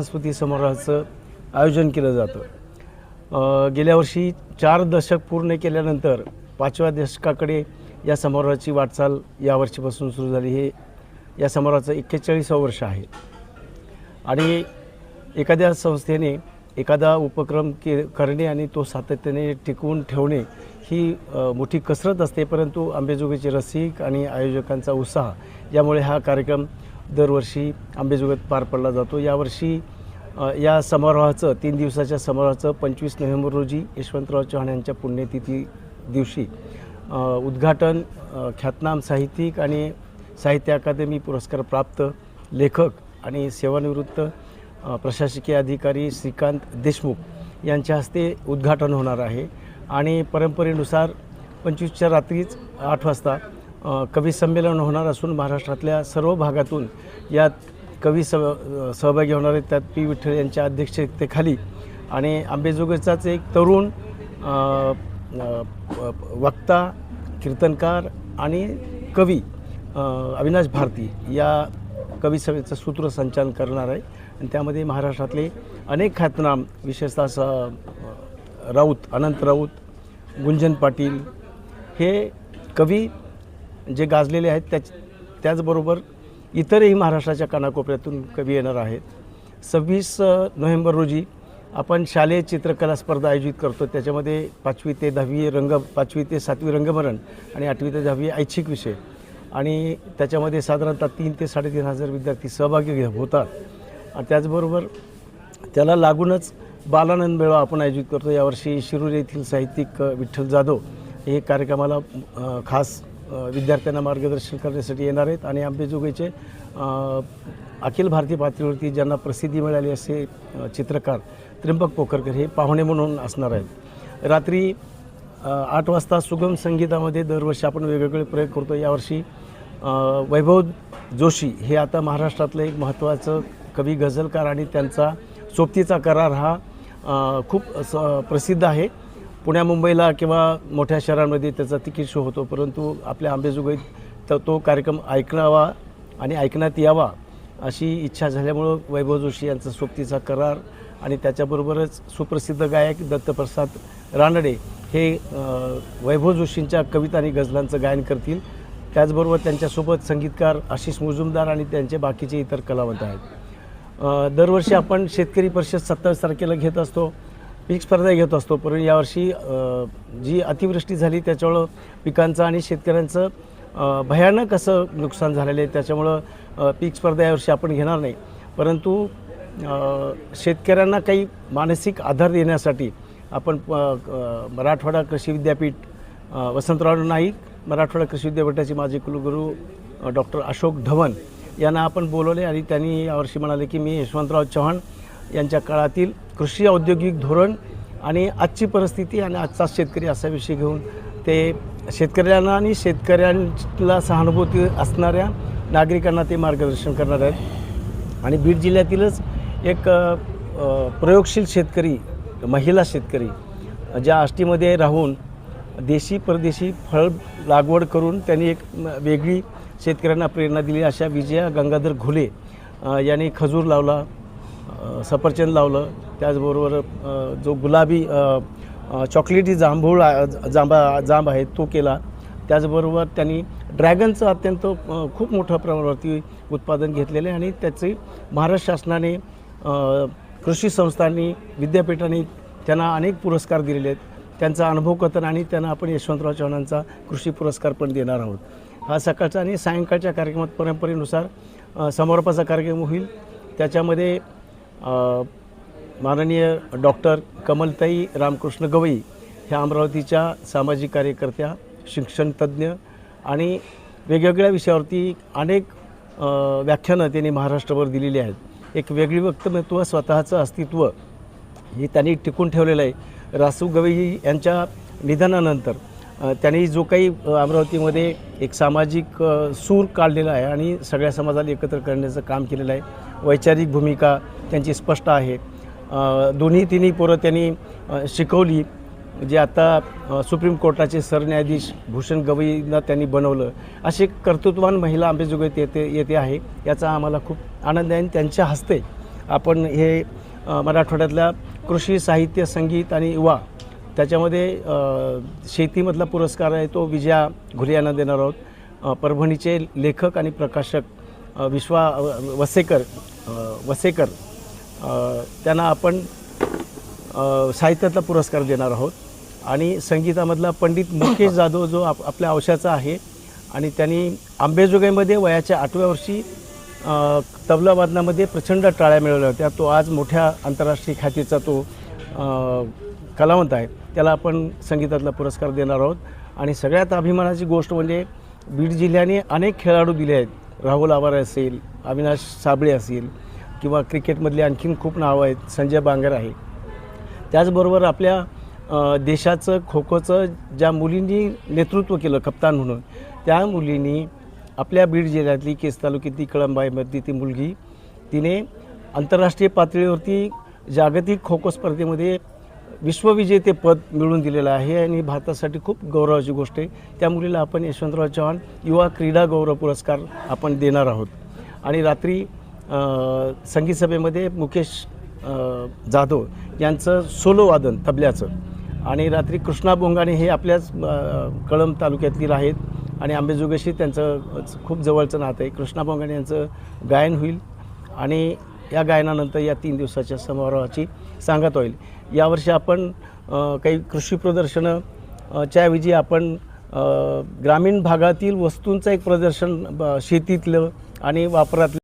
चव्हाण समारोहाचं आयोजन केलं जातं. गेल्या वर्षी चार दशक पूर्ण केल्यानंतर पाचव्या दशकाकडे या समारोहाची वाटचाल या वर्षीपासून सुरू झाली. हे या समारोहाचं एक्केचाळीसावं वर्ष आहे. आणि एखाद्या संस्थेने एखादा उपक्रम के करणे आणि तो सातत्याने टिकवून ठेवणे ही मोठी कसरत असते परंतु आंबेजोगाईचे रसिक आणि आयोजकांचा उत्साह यामुळे हा कार्यक्रम दरवर्षी आंबेजोगाईत पार पडला जातो. यावर्षी या समारोहाचं तीन दिवसाच्या समारोहाचं पंचवीस नोव्हेंबर रोजी यशवंतराव चव्हाण यांच्या पुण्यतिथी दिवशी उद्घाटन ख्यातनाम साहित्यिक आणि साहित्य अकादमी पुरस्कार प्राप्त लेखक आणि सेवानिवृत्त प्रशासकीय अधिकारी श्रीकांत देशमुख यांच्या हस्ते उद्घाटन होणार आहे. आणि परंपरेनुसार पंचवीसच्या रात्रीच आठ वाजता कवी संमेलन होणार असून महाराष्ट्रातल्या सर्व भागातून यात कवी स सहभागी होणार आहेत. त्यात पी. विठ्ठल यांच्या अध्यक्षतेखाली आणि आंबेजोगाईचाच एक तरुण वक्ता कीर्तनकार आणि कवी अविनाश भारती या कवी सभेचं सूत्रसंचालन करणार आहे. आणि त्यामध्ये महाराष्ट्रातले अनेक ख्यातनाम विशेषतः स राऊत अनंत राऊत गुंजन पाटील हे कवी जे गाजलेले आहेत त्याच त्याचबरोबर इतरही महाराष्ट्राच्या कानाकोपऱ्यातून कवी येणार आहेत. सव्वीस नोव्हेंबर रोजी आपण शालेय चित्रकला स्पर्धा आयोजित करतो. त्याच्यामध्ये पाचवी ते दहावी रंग पाचवी ते सातवी रंगमरण आणि आठवी ते दहावी ऐच्छिक विषय. आणि त्याच्यामध्ये साधारणतः तीन ते साडेतीन हजार विद्यार्थी सहभागी होतात. आणि त्याचबरोबर त्याला लागूनच बालानंद मेळावा आपण आयोजित करतो. यावर्षी शिरूर येथील साहित्यिक विठ्ठल जाधव हे कार्यक्रमाला खास विद्यार्थ्यांना मार्गदर्शन करण्यासाठी येणार आहेत. आणि आंबेजोगाईचे अखिल भारतीय पातळीवरती ज्यांना प्रसिद्धी मिळाली असे चित्रकार त्र्यंबक पोखरकर हे पाहुणे म्हणून असणार आहेत. रात्री आठ वाजता सुगम संगीतामध्ये दरवर्षी आपण वेगवेगळे प्रयोग करतो. यावर्षी वैभव जोशी हे आता महाराष्ट्रातलं एक महत्त्वाचं कवी गझलकार आणि त्यांचा सोबतीचा करार हा खूप स प्रसिद्ध आहे. पुण्या मुंबईला किंवा मोठ्या शहरांमध्ये त्याचा तिकीट शो होतो परंतु आपल्या आंबेजोगाईत तर तो कार्यक्रम ऐकणावा आणि ऐकण्यात यावा अशी इच्छा झाल्यामुळं वैभव जोशी यांचा सोबतीचा करार आणि त्याच्याबरोबरच सुप्रसिद्ध गायक दत्तप्रसाद रानडे हे वैभव जोशींच्या कविता आणि गझलांचं गायन करतील. त्याचबरोबर त्यांच्यासोबत संगीतकार आशिष मुजुमदार आणि त्यांचे बाकीचे इतर कलावंत आहेत. दरवर्षी आपण शेतकरी परिषद सत्तावीस तारखेला घेत असतो. पीक स्पर्धा घेत असतो. परंतु यावर्षी जी अतिवृष्टी झाली त्याच्यामुळं पिकांचं आणि शेतकऱ्यांचं भयानक असं नुकसान झालेलं आहे. त्याच्यामुळं पीक स्पर्धा यावर्षी आपण घेणार नाही. परंतु शेतकऱ्यांना काही मानसिक आधार देण्यासाठी आपण मराठवाडा कृषी विद्यापीठ वसंतराव नाईक मराठवाडा कृषी विद्यापीठाचे माजी कुलगुरू डॉक्टर अशोक धवन यांना आपण बोलवले आणि त्यांनी यावर्षी म्हणाले की मी यशवंतराव चव्हाण यांच्या काळातील कृषी औद्योगिक धोरण आणि आजची परिस्थिती आणि आजचा शेतकरी असा विषय घेऊन ते शेतकऱ्यांना आणि शेतकऱ्यांना सहानुभूती असणाऱ्या नागरिकांना ते मार्गदर्शन करणार आहेत. आणि बीड जिल्ह्यातीलच एक प्रयोगशील शेतकरी महिला शेतकरी ज्या आष्टीमध्ये राहून देशी परदेशी फळ लागवड करून त्यांनी एक वेगळी शेतकऱ्यांना प्रेरणा दिली. अशा विजया गंगाधर घुले यांनी खजूर लावला. सफरचंद लावलं. त्याचबरोबर जो गुलाबी चॉकलेटी जांभूळ जांभा जांब आहे तो केला. त्याचबरोबर त्यांनी ड्रॅगनचं अत्यंत खूप मोठ्या प्रमाणावरती उत्पादन घेतलेले आहे आणि त्याचे महाराष्ट्र शासनाने कृषी संस्थांनी विद्यापीठांनी त्यांना अनेक पुरस्कार दिलेले आहेत. त्यांचा अनुभव कथन आणि त्यांना आपण यशवंतराव चव्हाणांचा कृषी पुरस्कार पण देणार आहोत. हा सकाळचा आणि सायंकाळच्या कार्यक्रमात परंपरेनुसार समारोपाचा कार्यक्रम होईल. त्याच्यामध्ये माननीय डॉक्टर कमलताई रामकृष्ण गवई ह्या अमरावतीच्या सामाजिक कार्यकर्त्या शिक्षणतज्ज्ञ आणि वेगवेगळ्या विषयावरती अनेक व्याख्यानं त्यांनी महाराष्ट्रभर दिलेली आहेत. एक वेगळी व्यक्तिमत्व स्वतःचं अस्तित्व हे त्यांनी टिकून ठेवलेलं आहे. रासू गवई यांच्या निधनानंतर त्यांनी जो काही अमरावतीमध्ये एक सामाजिक सूर काढलेला आहे आणि सगळ्या समाजाला एकत्र करण्याचं काम केलेलं आहे. वैचारिक भूमिका त्यांची स्पष्ट आहे. दोन्ही तिन्ही पोरं त्यांनी शिकवली जे आता सुप्रीम कोर्टाचे सरन्यायाधीश भूषण गवईंना त्यांनी बनवलं. अशी कर्तृत्वान महिला आंबेजोगाईत येते येते आहे. याचा आम्हाला खूप आनंद आहे आणि त्यांच्या हस्ते आपण हे मराठवाड्यातल्या कृषी साहित्य संगीत आणि युवा त्याच्यामध्ये शेतीमधला पुरस्कार आहे तो विजया घुले यांना देणार आहोत. परभणीचे लेखक आणि प्रकाशक विश्वा वसेकर वसेकर त्यांना आपण साहित्यातला पुरस्कार देणार आहोत. आणि संगीतामधला पंडित मुकेश जाधव जो आप आपल्या अंशाचा आहे आणि त्यांनी आंबेजोगाईमध्ये वयाच्या आठव्या वर्षी तबलावादनामध्ये तबला वादनामध्ये प्रचंड टाळ्या मिळवल्या होत्या. तो आज मोठ्या आंतरराष्ट्रीय ख्यातीचा तो कलावंत आहेत. त्याला आपण संगीतातला पुरस्कार देणार आहोत. आणि सगळ्यात अभिमानाची गोष्ट म्हणजे बीड जिल्ह्याने अनेक खेळाडू दिले आहेत. राहुल आवारे असेल अविनाश साबळे असेल किंवा क्रिकेटमधली आणखीन खूप नावं आहेत. संजय बांगर आहे. त्याचबरोबर आपल्या देशाचं खो खोचं ज्या मुलींनी नेतृत्व केलं कप्तान म्हणून त्या मुलींनी आपल्या बीड जिल्ह्यातली केस तालुक्यातली कळंबाईमधली ती मुलगी तिने आंतरराष्ट्रीय पातळीवरती जागतिक खो खो स्पर्धेमध्ये विश्वविजेतेपद मिळवून दिलेलं आहे आणि भारतासाठी खूप गौरवाची गोष्ट आहे. त्या मुलीला आपण यशवंतराव चव्हाण युवा क्रीडा गौरव पुरस्कार आपण देणार आहोत. आणि रात्री संगीत सभेमध्ये मुकेश जाधव यांचं सोलो वादन तबल्याचं आणि रात्री कृष्णा बोंगाणे हे आपल्याच कळंब तालुक्यातील आहेत आणि आंबेजोगाईशी त्यांचं खूप जवळचं नातं आहे. कृष्णा बोंगाणे यांचं गायन होईल आणि या गायनानंतर या तीन दिवसाच्या समारोहाची सांगत होईल. यावर्षी आपण काही कृषी प्रदर्शनं च्याऐवजी आपण ग्रामीण भागातील वस्तूंचं एक प्रदर्शन ब- शेतीतलं आणि वापरातलं